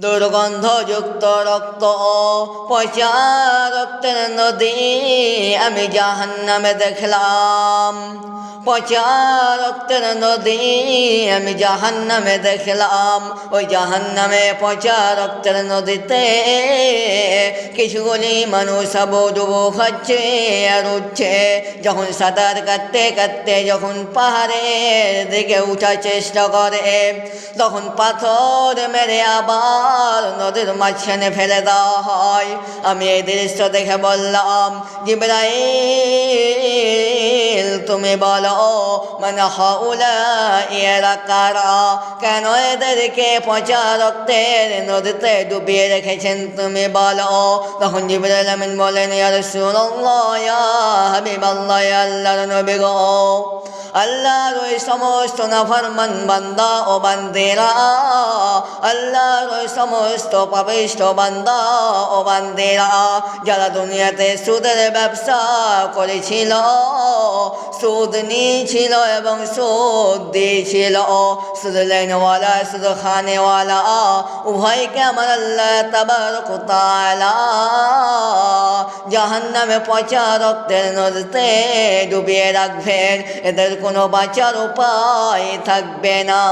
দুর্গন্ধযুক্ত রক্ত পচা রক্তের নদী আমি জাহান্নামে দেখলাম। পচা রক্তের নদী, আমি জাহান্নামে দেখলাম। ওই জাহান্নামে পচা রক্তের নদীতে কিছুগুলি মানুষ ডুবো খাচ্ছে আর উঠছে। যখন সাঁতার কাটতে কাটতে যখন পাহাড়ের দিকে উঠার চেষ্টা করে, তখন পাথর মেরে আবার নদীর মাঝখানে ফেলে দেওয়া হয়। আমি এই দৃশ্য দেখে বললাম, জিব্রাইল তুমি বলো মানে হাউলা এরা কারা কেন এদেরকে পচা রক্তের নদীতে ডুবিয়ে রেখেছেন? তুমি বলো, তখন জিবরাইল আমিন বলেন, ইয়া রাসূলুল্লাহ, ইয়া হাবিবাল্লাহ, ইয়া আল্লাহর নবী গো, আল্লাহর ওই সমস্ত নাফরমান বান্দা ও বান্দেরা, আল্লাহর ওই সমস্ত পাপিষ্ট বান্দা ও বান্দেরা, যারা দুনিয়াতে সুদের ব্যবসা করেছিল সুদ নিয়েছিল এবং সুদ দিয়েছিল সুদ লাইনওয়ালা সুদ খানেওয়ালা উভয়কে আমার আল্লাহ তাবারক তাআলা জাহান্নামে পচা রক্তের নদীতে ডুবিয়ে রাখবেন। এদের কোনো বাঁচার উপায় থাকবে না।